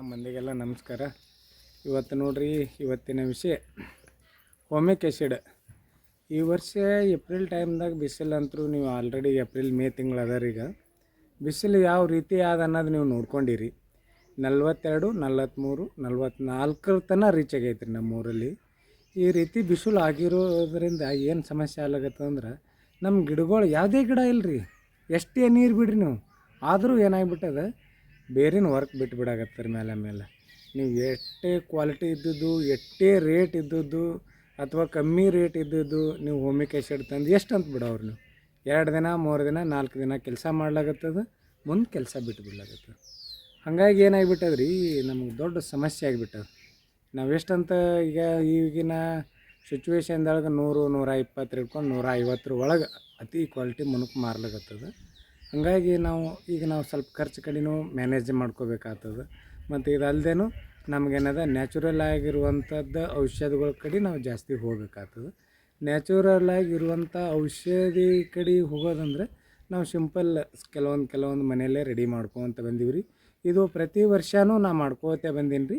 ನಮ್ಮ ಮಂದಿಗೆಲ್ಲ ನಮಸ್ಕಾರ. ಇವತ್ತು ನೋಡ್ರಿ, ಇವತ್ತಿನ ವಿಷಯ. ಹೋಮಿಕ್ ಆ್ಯಸಿಡ್ ಈ ವರ್ಷ ಏಪ್ರಿಲ್ ಟೈಮ್ದಾಗ ಬಿಸಿಲು ಅಂತರೂ ನೀವು ಆಲ್ರೆಡಿ ಏಪ್ರಿಲ್, ಮೇ ಈಗ. ಬಿಸಿಲು ಯಾವ ರೀತಿ ಆದ ಅನ್ನೋದು ನೀವು ನೋಡ್ಕೊಂಡಿರಿ. ನಲ್ವತ್ತೆರಡು ನಲ್ವತ್ತ್ಮೂರು ನಲ್ವತ್ನಾಲ್ಕರ ತನಕ ರೀಚ್ ಆಗೈತೆ ರೀ ನಮ್ಮ ಊರಲ್ಲಿ. ಈ ರೀತಿ ಬಿಸಿಲು ಆಗಿರೋದ್ರಿಂದ ಏನು ಸಮಸ್ಯೆ ಆಗ್ಲಾಗತ್ತಂದ್ರೆ ನಮ್ಮ ಗಿಡಗಳು ಯಾವುದೇ ಗಿಡ ಇಲ್ರಿ. ಎಷ್ಟೇ ನೀರು ಬಿಡ್ರಿ ನೀವು. ಆದರೂ ಏನಾಗ್ಬಿಟ್ಟದ ಬೇರಿನ ವರ್ಕ್ ಬಿಟ್ಬಿಡಾಕತ್ತಾರೆ ಮೇಲೆ ಮೇಲೆ? ನೀವು ಎಷ್ಟೇ ಕ್ವಾಲಿಟಿ ಇದ್ದದ್ದು, ಎಷ್ಟೇ ರೇಟ್ ಇದ್ದದ್ದು, ಅಥವಾ ಕಮ್ಮಿ ರೇಟ್ ಇದ್ದದ್ದು, ನೀವು ಹೋಮಿಕ್ ಶೆಡ್ ತಂದು ಎಷ್ಟು ಅಂತ ಬಿಡೋರು ನೀವು? ಎರಡು ದಿನ, ಮೂರು ದಿನ, ನಾಲ್ಕು ದಿನ ಕೆಲಸ ಮಾಡ್ಲಾಗತ್ತದ, ಮುಂದೆ ಕೆಲಸ ಬಿಟ್ಟು ಬಿಡ್ಲಾಗತ್ತದ ಹಾಗಾಗಿ ಏನಾಗಿಬಿಟ್ಟದ ರೀ ನಮಗೆ ದೊಡ್ಡ ಸಮಸ್ಯೆ ಆಗಿಬಿಟ್ಟದ. ನಾವು ಎಷ್ಟಂತ ಈಗ ಈಗಿನ ಸಿಚುವೇಶನ್ದೊಳಗೆ ನೂರು, ನೂರ ಇಪ್ಪತ್ತು ಇಟ್ಕೊಂಡು ನೂರ ಐವತ್ತರ ಒಳಗೆ ಅತಿ ಕ್ವಾಲಿಟಿ ಮುನುಕ್ ಮಾರ್ಲಾಗತ್ತದ. ಹಾಗಾಗಿ ನಾವು ಈಗ ನಾವು ಸ್ವಲ್ಪ ಖರ್ಚು ಕಡೆನೂ ಮ್ಯಾನೇಜ್ ಮಾಡ್ಕೋಬೇಕಾಗ್ತದೆ. ಮತ್ತು ಇದಲ್ದೇನು ನಮಗೇನದ ನ್ಯಾಚುರಲ್ ಆಗಿರುವಂಥದ್ದು ಔಷಧಿಗಳ ಕಡೆ ನಾವು ಜಾಸ್ತಿ ಹೋಗ್ಬೇಕಾಗ್ತದೆ. ನ್ಯಾಚುರಲ್ ಆಗಿರುವಂಥ ಔಷಧಿ ಕಡೆ ಹೋಗೋದಂದ್ರೆ ನಾವು ಸಿಂಪಲ್ ಕೆಲವೊಂದು ಕೆಲವೊಂದು ಮನೆಯಲ್ಲೇ ರೆಡಿ ಮಾಡ್ಕೊತ ಬಂದೀವಿ ರೀ. ಇದು ಪ್ರತಿ ವರ್ಷವೂ ನಾ ಮಾಡ್ಕೋತ ಬಂದೀನಿ ರೀ.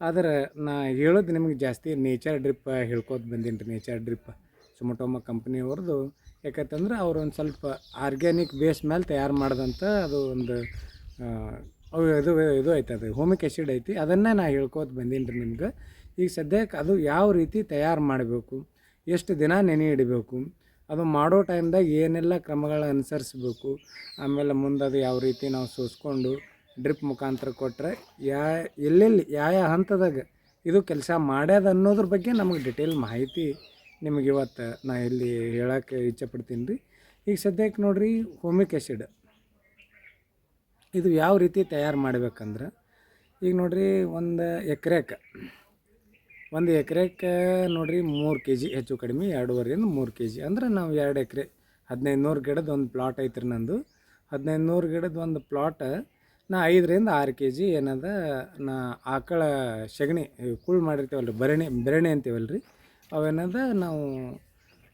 ಆದ್ರೆ ನಾ ಹೇಳೋದು ನಿಮಗೆ ಜಾಸ್ತಿ ನೇಚರ್ ಡ್ರಿಪ್ ಹೇಳ್ಕೋತ ಬಂದೀನಿ ರೀ. ನೇಚರ್ ಡ್ರಿಪ್ ಸುಮಟೋಮ ಕಂಪ್ನಿಯವ್ರದ್ದು ಯಾಕಂತಂದ್ರೆ ಅವ್ರು ಒಂದು ಸ್ವಲ್ಪ ಆರ್ಗ್ಯಾನಿಕ್ ಬೇಸ್ ಮೇಲೆ ತಯಾರು ಮಾಡಿದಂಥ ಅದು ಒಂದು ಅವು ಇದು ಇದು ಐತೆ ಅದು ಹೋಮಿಕ್ ಆ್ಯಸಿಡ್ ಐತಿ. ಅದನ್ನೇ ನಾ ಹೇಳ್ಕೋತ ಬಂದೀನಿ ರೀ ನಿಮ್ಗೆ. ಈಗ ಸದ್ಯಕ್ಕೆ ಅದು ಯಾವ ರೀತಿ ತಯಾರು ಮಾಡಬೇಕು, ಎಷ್ಟು ದಿನ ನೆನೆ ಇಡಬೇಕು, ಅದು ಮಾಡೋ ಟೈಮ್ದಾಗ ಏನೆಲ್ಲ ಕ್ರಮಗಳ ಅನುಸರಿಸ್ಬೇಕು, ಆಮೇಲೆ ಮುಂದೆ ಅದು ಯಾವ ರೀತಿ ನಾವು ಸೋಸ್ಕೊಂಡು ಡ್ರಿಪ್ ಮುಖಾಂತರ ಕೊಟ್ಟರೆ ಯಾ, ಎಲ್ಲೆಲ್ಲಿ, ಯಾವ ಯಾವ ಹಂತದಾಗ ಇದು ಕೆಲಸ ಮಾಡ್ಯದ ಅನ್ನೋದ್ರ ಬಗ್ಗೆ ನಮಗೆ ಡಿಟೇಲ್ ಮಾಹಿತಿ ನಿಮಗೆ ಇವತ್ತು ನಾ ಇಲ್ಲಿ ಹೇಳಕ್ಕೆ ಇಚ್ಛೆ ಪಡ್ತೀನಿ ರೀ. ಈಗ ಸದ್ಯಕ್ಕೆ ನೋಡಿರಿ ಹೋಮಿಕ್ ಆ್ಯಸಿಡ್ ಇದು ಯಾವ ರೀತಿ ತಯಾರು ಮಾಡ್ಬೇಕಂದ್ರೆ, ಈಗ ನೋಡಿರಿ ಒಂದು ಎಕರೆಕ್ಕೆ ಒಂದು ಎಕರೆಕ್ಕೆ ನೋಡಿರಿ ಮೂರು ಕೆ ಜಿ ಹೆಚ್ಚು ಕಡಿಮೆ ಎರಡೂವರೆಯಿಂದ ಮೂರು ಕೆ ಜಿ ಅಂದ್ರೆ ನಾವು ಎರಡು ಎಕರೆ ಹದಿನೈದು ನೂರು ಗಿಡದ ಒಂದು ಪ್ಲಾಟ್ ಐತ್ರಿ ನಂದು. ಹದಿನೈದು ನೂರು ಗಿಡದ ಒಂದು ಪ್ಲಾಟ್ ನಾ ಐದರಿಂದ ಆರು ಕೆ ಜಿ ಏನದ, ನಾ ಆಕಳ ಸಗಣಿ ಕುಳ್ ಮಾಡಿರ್ತೀವಲ್ಲ ರೀ ಬರಣಿ ಬೆರಣಿ ಅಂತೀವಲ್ಲ ಅವೇನದ ನಾವು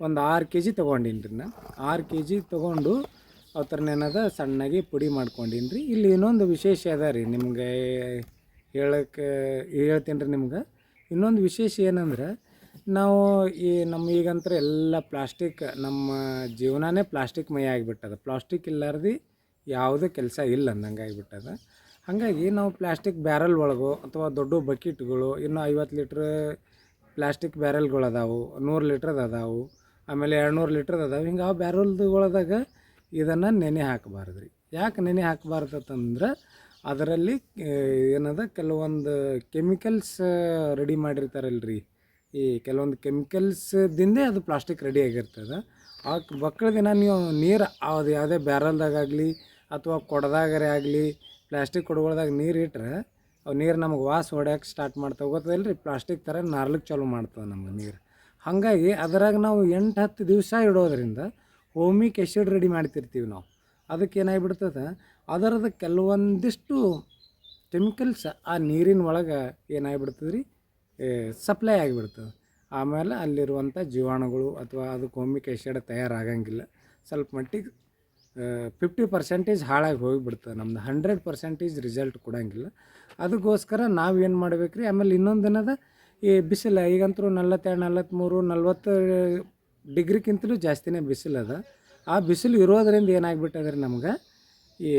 ಒಂದು ಆರು ಕೆ ಜಿ ತೊಗೊಂಡೀನಿ ರೀ ಆರು ಕೆ ಜಿ ತೊಗೊಂಡು ಏನದ ಸಣ್ಣಗೆ ಪುಡಿ ಮಾಡ್ಕೊಂಡಿನ್ರಿ. ಇಲ್ಲಿ ಇನ್ನೊಂದು ವಿಶೇಷ ಅದ ರೀ ನಿಮ್ಗೆ ಹೇಳಕ್ಕೆ ಹೇಳ್ತೀನಿ ರೀ ನಿಮ್ಗೆ. ಇನ್ನೊಂದು ವಿಶೇಷ ಏನಂದ್ರೆ ನಾವು ಈ ನಮ್ಮ ಈಗಂತ್ರ ಎಲ್ಲ ಪ್ಲಾಸ್ಟಿಕ್ ನಮ್ಮ ಜೀವನನೇ ಪ್ಲಾಸ್ಟಿಕ್ ಮಯ ಆಗಿಬಿಟ್ಟದ. ಪ್ಲಾಸ್ಟಿಕ್ ಇಲ್ಲಾರ್ದು ಯಾವುದೇ ಕೆಲಸ ಇಲ್ಲ ಅಂದಂಗೆ ಆಗಿಬಿಟ್ಟದ. ಹಾಗಾಗಿ ನಾವು ಪ್ಲಾಸ್ಟಿಕ್ ಬ್ಯಾರಲ್ ಒಳಗೋ ಅಥವಾ ದೊಡ್ಡ ಬಕೆಟ್ಗಳು ಇನ್ನು ಐವತ್ತು ಲೀಟ್ರ್ ಪ್ಲಾಸ್ಟಿಕ್ ಬ್ಯಾರಲ್ಗಳು ಅದಾವು ನೂರು ಲೀಟ್ರದ್ದು ಅದಾವು ಆಮೇಲೆ ಎರಡುನೂರು ಲೀಟ್ರದ್ದು ಅದಾವೆ ಹಿಂಗೆ ಆ ಬ್ಯಾರಲ್ದುಗಳದಾಗ ಇದನ್ನು ನೆನೆ ಹಾಕಬಾರ್ದು ರೀ ಯಾಕೆ ನೆನೆ ಹಾಕಬಾರ್ದಂದ್ರೆ ಅದರಲ್ಲಿ ಏನದ ಕೆಲವೊಂದು ಕೆಮಿಕಲ್ಸ್ ರೆಡಿ ಮಾಡಿರ್ತಾರಲ್ರಿ. ಈ ಕೆಲವೊಂದು ಕೆಮಿಕಲ್ಸ್ದಿಂದೇ ಅದು ಪ್ಲಾಸ್ಟಿಕ್ ರೆಡಿ ಆಗಿರ್ತದೆ. ಆ ಮಕ್ಕಳ ದಿನ ನೀವು ನೀರು ಅದು ಯಾವುದೇ ಬ್ಯಾರಲ್ದಾಗಲಿ ಅಥವಾ ಕೊಡದಾಗರೇ ಆಗಲಿ, ಪ್ಲಾಸ್ಟಿಕ್ ಕೊಡಗಳ್ದಾಗ ನೀರು ಇಟ್ರೆ ಅವು ನೀರು ನಮಗೆ ವಾಸ ಹೊಡ್ಯಕ್ಕೆ ಸ್ಟಾರ್ಟ್ ಮಾಡ್ತಾವೆ. ಗೊತ್ತದಲ್ಲ ರೀ ಪ್ಲಾಸ್ಟಿಕ್ ಥರ ನಾರ್ಲಿಕ್ಕೆ ಚಾಲೂ ಮಾಡ್ತವೆ ನಮ್ಗೆ ನೀರು. ಹಾಗಾಗಿ ಅದರಾಗ ನಾವು ಎಂಟು, ಹತ್ತು ದಿವಸ ಇಡೋದ್ರಿಂದ ಹೋಮಿಕ್ ಎಸಿಡ್ ರೆಡಿ ಮಾಡ್ತಿರ್ತೀವಿ ನಾವು. ಅದಕ್ಕೆ ಏನಾಗ್ಬಿಡ್ತದೆ? ಅದರದ ಕೆಲವೊಂದಿಷ್ಟು ಕೆಮಿಕಲ್ಸ್ ಆ ನೀರಿನ ಒಳಗೆ ಏನಾಗ್ಬಿಡ್ತದೆ ರೀ ಸಪ್ಲೈ ಆಗಿಬಿಡ್ತದೆ. ಆಮೇಲೆ ಅಲ್ಲಿರುವಂಥ ಜೀವಾಣುಗಳು ಅಥವಾ ಅದಕ್ಕೆ ಹೋಮಿಕ್ ಎಸಿಡ್ ತಯಾರಾಗಂಗಿಲ್ಲ. ಸ್ವಲ್ಪ ಮಟ್ಟಿಗೆ ಫಿಫ್ಟಿ ಪರ್ಸೆಂಟೇಜ್ ಹಾಳಾಗಿ ಹೋಗಿಬಿಡ್ತದೆ ನಮ್ದು ಹಂಡ್ರೆಡ್ ಪರ್ಸೆಂಟೇಜ್ ರಿಸಲ್ಟ್ ಕೊಡೋಂಗಿಲ್ಲ. ಅದಕ್ಕೋಸ್ಕರ ನಾವು ಏನು ಮಾಡ್ಬೇಕು ರೀ ಆಮೇಲೆ ಇನ್ನೊಂದು ಏನದ? ಈ ಬಿಸಿಲು ಈಗಂತೂ ನಲ್ವತ್ತೆರಡು ನಲ್ವತ್ತ್ಮೂರು ನಲ್ವತ್ತು ಡಿಗ್ರಿಗಿಂತಲೂ ಜಾಸ್ತಿನೇ ಬಿಸಿಲು ಅದ. ಆ ಬಿಸಿಲು ಇರೋದ್ರಿಂದ ಏನಾಗ್ಬಿಟ್ಟದ್ರಿ ನಮ್ಗೆ? ಈ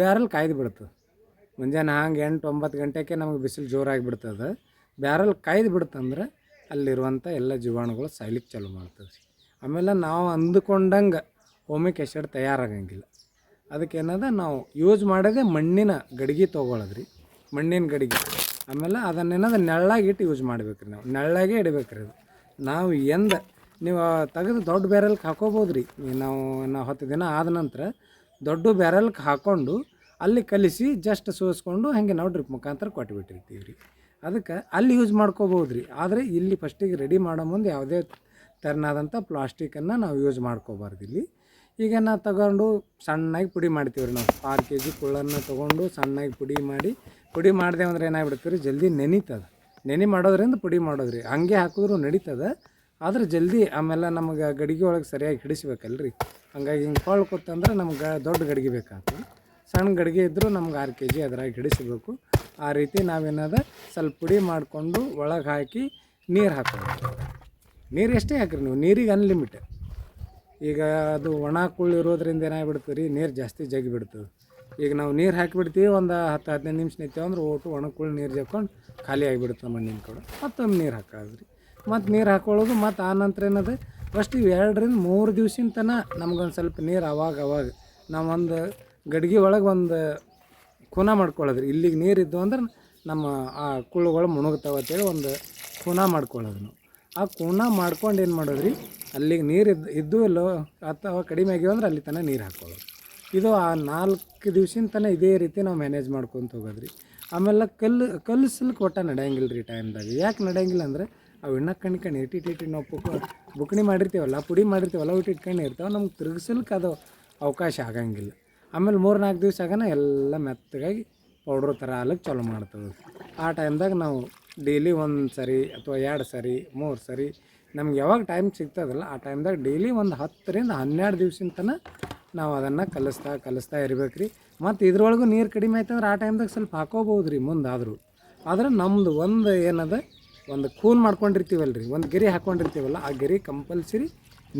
ಬ್ಯಾರಲ್ ಕಾಯ್ದು ಬಿಡ್ತದೆ ಮುಂಜಾನೆ ಹಂಗೆ ಎಂಟು, ಒಂಬತ್ತು ಗಂಟೆಗೆ ನಮಗೆ ಬಿಸಿಲು ಜೋರಾಗಿ ಬಿಡ್ತದೆ ಬ್ಯಾರಲ್ ಕಾಯ್ದು ಬಿಡ್ತಂದ್ರೆ ಅಲ್ಲಿರುವಂಥ ಎಲ್ಲ ಜೀವಾಣುಗಳು ಸಾಯ್ಲಿಕ್ಕೆ ಚಾಲು ಮಾಡ್ತದೆ ಆಮೇಲೆ ನಾವು ಅಂದುಕೊಂಡಂಗೆ ಹೋಮಿಕ್ ಆ್ಯಸಿಡ್ ತಯಾರಾಗಂಗಿಲ್ಲ. ಅದಕ್ಕೆ ಏನದ ನಾವು ಯೂಸ್ ಮಾಡೋದೇ ಮಣ್ಣಿನ ಗಡಿಗೆ ತೊಗೊಳದ್ರಿ. ಮಣ್ಣಿನ ಗಡಿಗೆ. ಆಮೇಲೆ ಅದನ್ನೇನದ ನೆಳ್ಳಾಗಿಟ್ಟು ಯೂಸ್ ಮಾಡ್ಬೇಕು ನಾವು. ನೆಳ್ಳಾಗೆ ಇಡಬೇಕು ಅದು. ನಾವು ಎಂದ ನೀವು ತೆಗೆದು ದೊಡ್ಡ ಬ್ಯಾರಲ್ಗೆ ಹಾಕೋಬೋದು ರೀ ನಾವು ನಾವು ಹತ್ತು ದಿನ ಆದ ನಂತರ ದೊಡ್ಡ ಬ್ಯಾರಲ್ಗೆ ಹಾಕ್ಕೊಂಡು ಅಲ್ಲಿ ಕಲಿಸಿ ಜಸ್ಟ್ ಸೋಸ್ಕೊಂಡು ಹಾಗೆ ನಾವು ಡ್ರಿಪ್ ಮುಖಾಂತರ ಕೊಟ್ಬಿಟ್ಟಿರ್ತೀವಿ ರೀ ಅದಕ್ಕೆ ಅಲ್ಲಿ ಯೂಸ್ ಮಾಡ್ಕೋಬೋದು ರೀ ಆದರೆ ಇಲ್ಲಿ ಫಸ್ಟಿಗೆ ರೆಡಿ ಮಾಡೋ ಮುಂದೆ ಯಾವುದೇ ಥರನಾದಂಥ ಪ್ಲಾಸ್ಟಿಕನ್ನು ನಾವು ಯೂಸ್ ಮಾಡ್ಕೋಬಾರ್ದು ಇಲ್ಲಿ ಈಗ ನಾವು ತಗೊಂಡು ಸಣ್ಣಾಗಿ ಪುಡಿ ಮಾಡ್ತೀವಿ ರೀ ನಾವು. ಆರು ಕೆ ಜಿ ಕುಳ್ಳನ್ನು ತೊಗೊಂಡು ಸಣ್ಣಾಗಿ ಪುಡಿ ಮಾಡಿ, ಪುಡಿ ಮಾಡಿದೆ ಅಂದ್ರೆ ಏನಾಗ್ಬಿಡ್ತೀವಿ ರೀ, ಜಲ್ದಿ ನೆನೀತದೆ. ನೆನೆ ಮಾಡೋದ್ರಿಂದ ಪುಡಿ ಮಾಡೋದ್ರಿ. ಹಂಗೆ ಹಾಕಿದ್ರು ನಡೀತದೆ. ಆದ್ರೆ ಜಲ್ದಿ ಆಮೇಲೆ ನಮಗೆ ಗಡಿಗೆ ಒಳಗೆ ಸರಿಯಾಗಿ ಹಿಡಿಸ್ಬೇಕಲ್ರಿ. ಹಂಗಾಗಿ ಹಿಂಗೆ ಕೊಳ್ಳ ಕೊತ್ತಂದ್ರೆ ನಮ್ಗೆ ದೊಡ್ಡ ಗಡಿಗೆ ಬೇಕಾಗ್ತದೆ. ಸಣ್ಣ ಗಡಿಗೆ ಇದ್ದರೂ ನಮ್ಗೆ ಆರು ಕೆ ಜಿ ಅದ್ರಾಗ ಹಿಡಿಸ್ಬೇಕು. ಆ ರೀತಿ ನಾವೇನದ ಸ್ವಲ್ಪ ಪುಡಿ ಮಾಡಿಕೊಂಡು ಒಳಗೆ ಹಾಕಿ ನೀರು ಹಾಕೋದು ನೀರು ಎಷ್ಟೇ ಹಾಕ್ರಿ ನೀವು, ನೀರಿಗೆ ಅನ್ಲಿಮಿಟ್ ಈಗ ಅದು ಒಣ ಕುಳ್ಳು ಇರೋದ್ರಿಂದ ಏನಾಗ್ಬಿಡ್ತು ರೀ? ನೀರು ಜಾಸ್ತಿ ಜಗ್ಗಿ ಬಿಡ್ತದೆ ಈಗ ನಾವು ನೀರು ಹಾಕಿಬಿಡ್ತೀವಿ, ಒಂದು ಹತ್ತು ಹದಿನೈದು ನಿಮಿಷ ನಿಂತೇವೆ ಅಂದ್ರೆ ಒಟ್ಟು ಒಣ ಕುಳ್ಳು ನೀರು ಜಕ್ಕೊಂಡು ಖಾಲಿ ಆಗಿಬಿಡುತ್ತೆ ಮಣ್ಣಿನ ಕೂಡ. ಮತ್ತೊಮ್ಮೆ ನೀರು ಹಾಕೋದು ರೀ ಮತ್ತು ನೀರು ಹಾಕೊಳ್ಳೋದು, ಮತ್ತು ಆನಂತರ ನಂತರ ಏನದು? ಫಸ್ಟ್ ಇವು ಎರಡರಿಂದ ಮೂರು ದಿವ್ಸಿನ ತನಕ ನಮ್ಗೊಂದು ಸ್ವಲ್ಪ ನೀರು ಅವಾಗ ಅವಾಗ ನಾವೊಂದು ಗಡಿಗೆ ಒಳಗೆ ಒಂದು ಖೂನ ಮಾಡ್ಕೊಳ್ಳೋದ್ರಿ. ಇಲ್ಲಿಗೆ ನೀರು ಇದ್ದು ಅಂದ್ರೆ ನಮ್ಮ ಆ ಕುಳ್ಳುಗಳು ಮುಣುಗ್ತಾವಂತೇಳಿ ಒಂದು ಖೂನ ಮಾಡ್ಕೊಳ್ಳೋದು ಆ ಖೂನ ಮಾಡ್ಕೊಂಡು ಏನು ಮಾಡೋದ್ರಿ? ಅಲ್ಲಿಗೆ ನೀರು ಇದ್ದು ಇದ್ದು ಇಲ್ಲೋ, ಅಥವಾ ಕಡಿಮೆ ಆಗ್ಯಾವ ಅಂದ್ರೆ ಅಲ್ಲಿ ತನಕ ನೀರು ಹಾಕೋದು ಇದು ಆ ನಾಲ್ಕು ದಿವ್ಸಿನ ತನಕ ಇದೇ ರೀತಿ ನಾವು ಮ್ಯಾನೇಜ್ ಮಾಡ್ಕೊತ ಹೋಗೋದ್ರಿ. ಆಮೇಲೆ ಕಲ್ಲು ಕಲ್ಲು ಸಿಲ್ಕ್ ಒಟ್ಟ ನಡೆಯಂಗಿಲ್ಲ ರೀ ಟೈಮ್ದಾಗ ಯಾಕೆ ನಡೆಯಂಗಿಲ್ಲ ಅಂದ್ರೆ ಅವು ಎಣ್ಣ ಕಣ್ಕಣಿ ಇಟ್ಟು ಇಟ್ಟು ಇಟ್ಟು ನಾವು ಪುಕ್, ಬುಕ್ಣಿ ಮಾಡಿರ್ತೀವಲ್ಲ, ಪುಡಿ ಮಾಡಿರ್ತೀವಲ್ಲ ಅವು ಇಟ್ಕೊಂಡು ಇರ್ತಾವೆ, ನಮ್ಗೆ ತಿರುಗಿಸಲ್ಕ ಅದು ಅವಕಾಶ ಆಗಂಗಿಲ್ಲ. ಆಮೇಲೆ ಮೂರು ನಾಲ್ಕು ದಿವಸ ಆಗನ ಎಲ್ಲ ಮೆತ್ತಗಾಗಿ ಪೌಡ್ರ್ ಥರ ಹಾಲಕ್ಕೆ ಚಾಲೂ ಮಾಡ್ತದೆ ಆ ಟೈಮ್ದಾಗ ನಾವು ಡೈಲಿ ಒಂದು ಸರಿ ಅಥವಾ ಎರಡು ಸರಿ, ಮೂರು ಸರಿ ನಮ್ಗೆ ಯಾವಾಗ ಟೈಮ್ ಸಿಗ್ತದಲ್ಲ ಆ ಟೈಮ್ದಾಗ ಡೈಲಿ ಒಂದು ಹತ್ತರಿಂದ ಹನ್ನೆರಡು ದಿವ್ಸಿನ ತನಕ ನಾವು ಅದನ್ನು ಕಲಿಸ್ತಾ ಕಲಿಸ್ತಾ ಇರ್ಬೇಕು ರೀ ಮತ್ತು ಇದ್ರೊಳಗೂ ನೀರು ಕಡಿಮೆ ಆಯ್ತಂದ್ರೆ ಆ ಟೈಮ್ದಾಗ ಸ್ವಲ್ಪ ಹಾಕೋಬೋದು ರೀ ಮುಂದಾದರೂ. ಆದ್ರೆ ನಮ್ಮದು ಒಂದು ಏನದ, ಒಂದು ಕೂನ್ ಮಾಡ್ಕೊಂಡಿರ್ತೀವಲ್ಲ ರೀ ಒಂದು ಗೆರೆ ಹಾಕ್ಕೊಂಡಿರ್ತೀವಲ್ಲ ಆ ಗೆರೆ ಕಂಪಲ್ಸರಿ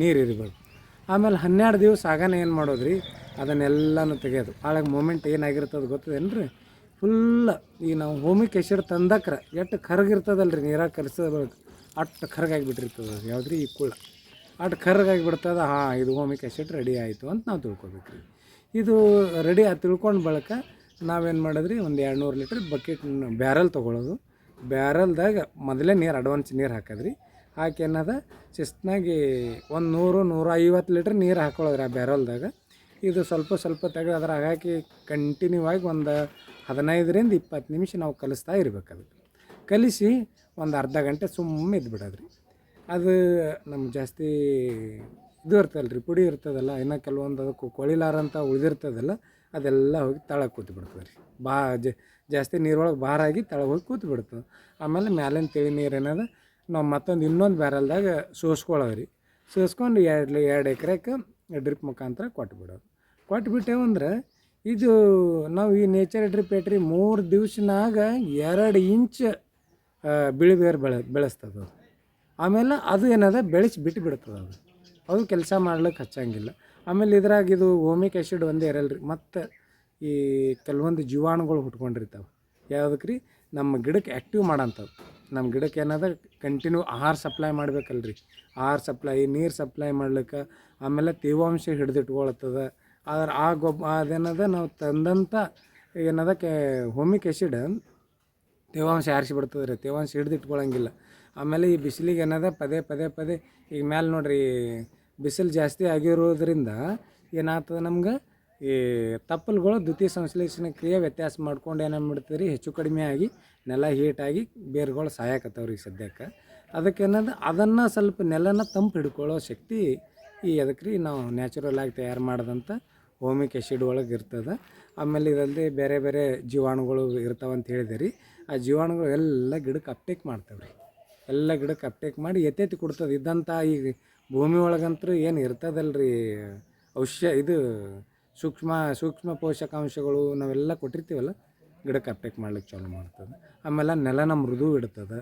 ನೀರು ಇರಬೇಕು. ಆಮೇಲೆ ಹನ್ನೆರಡು ದಿವಸ ಆಗಾನೆ ಏನು ಮಾಡೋದು ರೀ ಅದನ್ನೆಲ್ಲನೂ ತೆಗೆಯೋದು. ಆಳಾಗ ಮೂಮೆಂಟ್ ಏನಾಗಿರ್ತದೆ ಗೊತ್ತದೇನು ರೀ ಫುಲ್ ಈ ನಾವು ಹೋಮಿ ಕೆಸರು ತಂದಕ್ರೆ ಎಷ್ಟು ಕರಗಿರ್ತದಲ್ಲ ರೀ ನೀರಾಗ ಕಲಿಸೋದು ಅಷ್ಟು ಕರ್ಗಾಗಿಬಿಟ್ಟಿರ್ತದೆ. ಅದು ಯಾವ್ದು ರೀ ಈ ಕುಳ್ಳ ಅಷ್ಟು ಕರ್ಗಾಗಿಬಿಡ್ತದ. ಹಾಂ, ಇದು ಹೋಮಿಕ್ ಆ್ಯಸಿಡ್ ರೆಡಿ ಆಯಿತು ಅಂತ ನಾವು ತಿಳ್ಕೊಬೇಕು ರೀ ಇದು ರೆಡಿ ಆ ತಿಳ್ಕೊಂಡು ಬಳಕ ನಾವೇನು ಮಾಡಿದ್ರಿ? ಒಂದು ಎರಡು ನೂರು ಲೀಟ್ರ್ ಬಕೆಟ್ ಬ್ಯಾರಲ್ ತೊಗೊಳೋದು. ಬ್ಯಾರಲ್ದಾಗ ಮೊದಲೇ ನೀರು ಅಡ್ವಾನ್ಸ್ ನೀರು ಹಾಕದ್ರಿ. ಹಾಕಿ ಏನದ? ಶಿಸ್ತಾಗಿ ಒಂದು ನೂರು ನೂರ ಐವತ್ತು ಲೀಟ್ರ್ ನೀರು ಹಾಕೊಳ್ಳೋದ್ರಿ ಆ ಬ್ಯಾರಲ್ದಾಗ ಇದು ಸ್ವಲ್ಪ ಸ್ವಲ್ಪ ತೆಗೆದು ಅದ್ರಾಗ ಹಾಕಿ ಕಂಟಿನ್ಯೂ ಆಗಿ ಒಂದು ಹದಿನೈದರಿಂದ ಇಪ್ಪತ್ತು ನಿಮಿಷ ನಾವು ಕಲಿಸ್ತಾ ಇರ್ಬೇಕು ಕಲಿಸಿ ಒಂದು ಅರ್ಧ ಗಂಟೆ ಸುಮ್ಮನೆ ಇದ್ಬಿಡೋದ್ರಿ. ಅದು ನಮ್ಗೆ ಜಾಸ್ತಿ ಇದು ಇರ್ತದಲ್ಲ ರೀ ಪುಡಿ ಇರ್ತದಲ್ಲ, ಇನ್ನು ಕೆಲವೊಂದು ಅದಕ್ಕೆ ಕೊಳಿಲಾರಂತ ಉಳಿದಿರ್ತದಲ್ಲ, ಅದೆಲ್ಲ ಹೋಗಿ ತಳ ಕೂತು ಬಿಡ್ತದೆ ರೀ ಬಾ ಜಾಸ್ತಿ ನೀರೊಳಗೆ ಭಾರಾಗಿ ತಳ ಹೋಗಿ ಕೂತು ಬಿಡ್ತದೆ ಆಮೇಲೆ ಮ್ಯಾಲಿನ ತಿಳಿ ನೀರು ಏನದ, ನಾವು ಮತ್ತೊಂದು ಇನ್ನೊಂದು ಬ್ಯಾರಲ್ದಾಗ ಸೋಸ್ಕೊಳ್ಳೋದು ರೀ ಸೋಸ್ಕೊಂಡು ಎರಡು ಎರಡು ಎಕರೆಗೆ ಡ್ರಿಪ್ ಮುಖಾಂತರ ಕೊಟ್ಬಿಡೋದು. ಕೊಟ್ಬಿಟ್ಟೇವಂದ್ರೆ ಇದು ನಾವು ಈ ನೇಚರ್ ಡ್ರಿಪ್ ಐಟ್ರಿ ಮೂರು ದಿವ್ಸನಾಗ ಎರಡು ಇಂಚ್ ಬಿಳಿ ಬೇರು ಬೆಳೆ ಬೆಳೆಸ್ತದೆ ಅದು. ಆಮೇಲೆ ಅದು ಏನದ ಬೆಳೆಸಿ ಬಿಟ್ಟು ಬಿಡ್ತದೆ ಅದು. ಅದು ಕೆಲಸ ಮಾಡ್ಲಿಕ್ಕೆ ಹಚ್ಚಂಗಿಲ್ಲ. ಆಮೇಲೆ ಇದ್ರಾಗ ಇದು ಓಮಿಕ್ ಆ್ಯಸಿಡ್ ಒಂದೇ ಇರಲ್ಲ ರೀ ಮತ್ತು ಈ ಕೆಲವೊಂದು ಜೀವಾಣುಗಳು ಹುಟ್ಕೊಂಡಿರ್ತಾವೆ. ಯಾವುದಕ್ಕೆ ರೀ ನಮ್ಮ ಗಿಡಕ್ಕೆ ಆ್ಯಕ್ಟಿವ್ ಮಾಡೋಂಥದ್ದು ನಮ್ಮ ಗಿಡಕ್ಕೆ ಏನದ ಕಂಟಿನ್ಯೂ ಆಹಾರ ಸಪ್ಲೈ ಮಾಡ್ಬೇಕಲ್ರಿ. ಆಹಾರ ಸಪ್ಲೈ ನೀರು ಸಪ್ಲೈ ಮಾಡ್ಲಿಕ್ಕೆ. ಆಮೇಲೆ ತೇವಾಂಶ ಹಿಡಿದಿಟ್ಕೊಳತ್ತದ ಆದ್ರೆ ಆ ಗೊಬ್ಬ ಅದೇನದ ನಾವು ತಂದಂಥ ಏನದ ಕೆ ಹೋಮಿಕ್ ಆ್ಯಸಿಡ್ ತೇವಾಂಶ ಆರಿಸಿ ಬಿಡ್ತದೆ ರೀ ತೇವಾಂಶ ಹಿಡ್ದು ಇಟ್ಕೊಳಂಗಿಲ್ಲ ಆಮೇಲೆ ಈ ಬಿಸಿಲಿಗೆ ಏನದ, ಪದೇ ಪದೇ ಪದೇ ಈಗ ಮ್ಯಾಲೆ ನೋಡಿರಿ ಬಿಸಿಲು ಜಾಸ್ತಿ ಆಗಿರೋದ್ರಿಂದ ಏನಾಗ್ತದೆ ನಮ್ಗೆ? ಈ ತಪ್ಪಲುಗಳು ದ್ವಿತೀಯ ಸಂಶ್ಲೇಷಣ ಕ್ರಿಯೆ ವ್ಯತ್ಯಾಸ ಮಾಡ್ಕೊಂಡು ಏನಾಗ್ಬಿಡ್ತದೆ ರೀ ಹೆಚ್ಚು ಕಡಿಮೆ ಆಗಿ ನೆಲ ಹೀಟಾಗಿ ಬೇರುಗಳು ಸಾಯಕತ್ತವ್ರಿ ಈಗ ಸದ್ಯಕ್ಕೆ. ಅದಕ್ಕೆ ಏನದ, ಅದನ್ನು ಸ್ವಲ್ಪ ನೆಲನ ತಂಪು ಹಿಡ್ಕೊಳ್ಳೋ ಶಕ್ತಿ ಈ ಅದಕ್ಕೆ ರೀ ನಾವು ನ್ಯಾಚುರಲ್ ಆಗಿ ತಯಾರು ಮಾಡಿದಂಥ ಹೋಮಿಕ್ ಎಸಿಡ್ ಒಳಗೆ ಇರ್ತದೆ. ಆಮೇಲೆ ಇದಲ್ಲದೆ ಬೇರೆ ಬೇರೆ ಜೀವಾಣುಗಳು ಇರ್ತಾವಂತ ಹೇಳಿದೆ ರೀ ಆ ಜೀವಾಣುಗಳು ಎಲ್ಲ ಗಿಡಕ್ಕೆ ಅಪ್ಟೇಕ್ ಮಾಡ್ತವೆ ರೀ. ಎಲ್ಲ ಗಿಡಕ್ಕೆ ಅಪ್ಟೇಕ್ ಮಾಡಿ ಎತ್ತೆತ್ತಿ ಕೊಡ್ತದೆ. ಇದ್ದಂಥ ಈ ಭೂಮಿ ಒಳಗಂತೂ ಏನು ಇರ್ತದಲ್ಲ ರೀ ಇದು ಸೂಕ್ಷ್ಮ ಸೂಕ್ಷ್ಮ ಪೋಷಕಾಂಶಗಳು ನಾವೆಲ್ಲ ಕೊಟ್ಟಿರ್ತೀವಲ್ಲ, ಗಿಡಕ್ಕೆ ಅಪ್ಟೇಕ್ ಮಾಡ್ಲಿಕ್ಕೆ ಚಾಲು ಮಾಡ್ತದೆ. ಆಮೇಲೆ ನೆಲನ ಮೃದು ಇಡ್ತದೆ.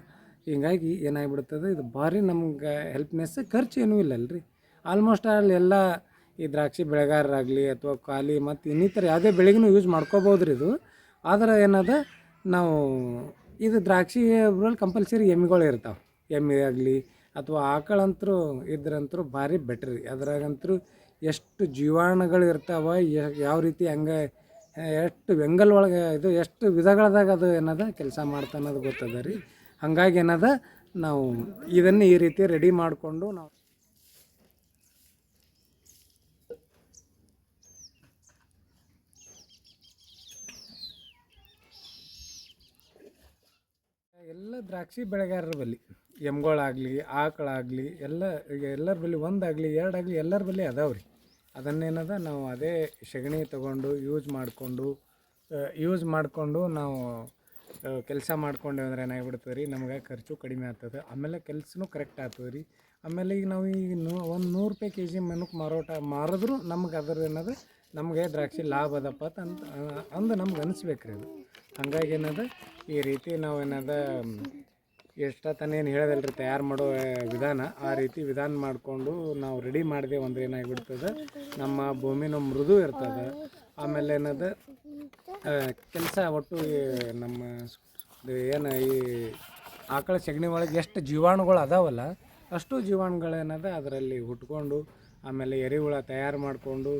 ಹೀಗಾಗಿ ಏನಾಗಿಬಿಡ್ತದೆ, ಇದು ಭಾರಿ ನಮ್ಗೆ ಹೆಲ್ಪ್ನೆಸ್ ಖರ್ಚು ಏನೂ ಇಲ್ಲಲ್ರಿ. ಆಲ್ಮೋಸ್ಟ್ ಆಲ್ ಎಲ್ಲ ಈ ದ್ರಾಕ್ಷಿ ಬೆಳೆಗಾರರಾಗಲಿ ಅಥವಾ ಖಾಲಿ ಮತ್ತು ಇನ್ನಿತರ ಯಾವುದೇ ಬೆಳೆಗೂ ಯೂಸ್ ಮಾಡ್ಕೋಬೋದು ರೀ ಇದು. ಆದರೆ ಏನದ ನಾವು ಇದು ದ್ರಾಕ್ಷಿ ಅದ್ರಲ್ಲಿ ಕಂಪಲ್ಸರಿ ಎಮ್ಮಿಗಳು ಇರ್ತಾವೆ. ಎಮ್ಮೆ ಆಗಲಿ ಅಥವಾ ಆಕಳಂತರೂ ಇದ್ರಂತರೂ ಭಾರಿ ಬೆಟ್ರ್ ರೀ. ಅದ್ರಾಗಂತರೂ ಎಷ್ಟು ಜೀವಾಣುಗಳು ಇರ್ತಾವೆ ಯಾವ ರೀತಿ ಹಂಗೆ, ಎಷ್ಟು ವ್ಯಂಗಲ್ ಒಳಗೆ ಇದು ಎಷ್ಟು ವಿಧಗಳದಾಗ ಅದು ಏನದ ಕೆಲಸ ಮಾಡ್ತಾನದು ಗೊತ್ತದ ರೀ. ಹಾಗಾಗಿ ಏನದ ನಾವು ಇದನ್ನು ಈ ರೀತಿ ರೆಡಿ ಮಾಡಿಕೊಂಡು ನಾವು ಎಲ್ಲ ದ್ರಾಕ್ಷಿ ಬೆಳೆಗಾರರ ಬಲ್ಲಿ, ಎಮ್ಗಳಾಗಲಿ, ಆಕಳಾಗಲಿ, ಎಲ್ಲ, ಈಗ ಎಲ್ಲರ ಬಲ್ಲಿ ಒಂದಾಗಲಿ, ಎರಡಾಗಲಿ ಎಲ್ಲರ ಬಲ್ಲಿ ಅದಾವೆ ರೀ. ಅದನ್ನೇನದ ನಾವು ಅದೇ ಸಗಣಿ ತೊಗೊಂಡು ಯೂಸ್ ಮಾಡಿಕೊಂಡು ಯೂಸ್ ಮಾಡಿಕೊಂಡು ನಾವು ಕೆಲಸ ಮಾಡ್ಕೊಂಡೇವೆ ಅಂದ್ರೆ ಏನಾಗ್ಬಿಡ್ತದೆ ರೀ, ನಮ್ಗೆ ಖರ್ಚು ಕಡಿಮೆ ಆಗ್ತದೆ. ಆಮೇಲೆ ಕೆಲಸನೂ ಕರೆಕ್ಟ್ ಆಗ್ತದೆ ರೀ. ಆಮೇಲೆ ಈಗ ನಾವು ಈಗ ನೂ, ಒಂದು ನೂರು ರೂಪಾಯಿ ಕೆ ಜಿ ಮೆನಕ್ಕೆ ಮಾರೋಟ ಮಾರಿದ್ರೂ ನಮ್ಗೆ ಅದ್ರ ಏನದ, ನಮಗೆ ದ್ರಾಕ್ಷಿ ಲಾಭ ಅದಪ್ಪ ಅಂತ ಅಂದು ನಮ್ಗೆ ಅನಿಸ್ಬೇಕು ರೀ ಅದು. ಹಂಗಾಗಿ ಏನದ, ಈ ರೀತಿ ನಾವು ಏನದ ಎಷ್ಟೊತ್ತನೇನು ರೀ ತಯಾರು ಮಾಡೋ ವಿಧಾನ, ಆ ರೀತಿ ವಿಧಾನ ಮಾಡಿಕೊಂಡು ನಾವು ರೆಡಿ ಮಾಡಿದೆ ಅಂದ್ರೆ ಏನಾಗಿಬಿಡ್ತದೆ ನಮ್ಮ ಭೂಮಿನೂ ಮೃದು ಇರ್ತದೆ. ಆಮೇಲೆ ಏನದ ಕೆಲಸ ಒಟ್ಟು ನಮ್ಮ ಏನು ಈ ಆಕಳ ಸಗಣಿ ಒಳಗೆ ಎಷ್ಟು ಜೀವಾಣುಗಳು ಅದಾವಲ್ಲ, ಅಷ್ಟು ಜೀವಾಣುಗಳೇನದ ಅದರಲ್ಲಿ ಹುಟ್ಕೊಂಡು, ಆಮೇಲೆ ಎರೆಹುಳ ತಯಾರು ಮಾಡಿಕೊಂಡು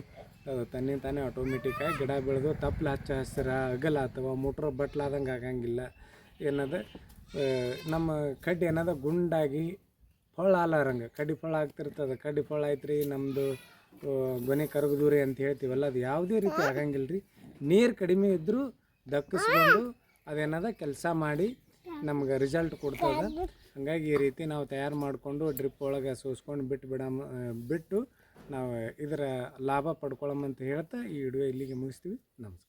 ತನ್ನಿ ತಾನೇ ಆಟೋಮೆಟಿಕ್ಕಾಗಿ ಗಿಡ ಬೆಳೆದು ತಪ್ಪಲು ಹಚ್ಚ ಹಸಿರ ಅಗಲ ಅಥವಾ ಮೋಟ್ರ್ ಬಟ್ಲಾದಂಗೆ ಆಗಂಗಿಲ್ಲ. ಏನದ ನಮ್ಮ ಕಡ್ಡಿ ಏನದ, ಗುಂಡಾಗಿ ಫಳ ಆಲಾರಂಗೆ ಕಡ್ಡಿ ಫಳ ಆಗ್ತಿರ್ತದೆ, ಕಡ್ಡಿ ಫಳ ಐತ್ರಿ ನಮ್ಮದು ಗೊನೆ ಕರಗದೂರಿ ಅಂತ ಹೇಳ್ತೀವಲ್ಲ, ಅದು ಯಾವುದೇ ರೀತಿ ಆಗಂಗಿಲ್ಲ ರೀ ನೀರು ಕಡಿಮೆ ಇದ್ದರೂ ದಕ್ಕಿಸ್ಕೊಂಡು ಅದೇನದ, ಕೆಲಸ ಮಾಡಿ ನಮ್ಗೆ ರಿಸಲ್ಟ್ ಕೊಡ್ತದೆ. ಹಂಗಾಗಿ ಈ ರೀತಿ ನಾವು ತಯಾರು ಮಾಡಿಕೊಂಡು ಡ್ರಿಪ್ ಒಳಗೆ ಸೋಸ್ಕೊಂಡು ಬಿಟ್ಟು ಬಿಡಮ ಬಿಟ್ಟು ನಾವು ಇದರ ಲಾಭ ಪಡ್ಕೊಳ್ಳೋಮಂತ ಹೇಳ್ತಾ ಈ ವಿಡಿಯೋ ಇಲ್ಲಿಗೆ ಮುಗಿಸ್ತೀವಿ. ನಮಸ್ಕಾರ.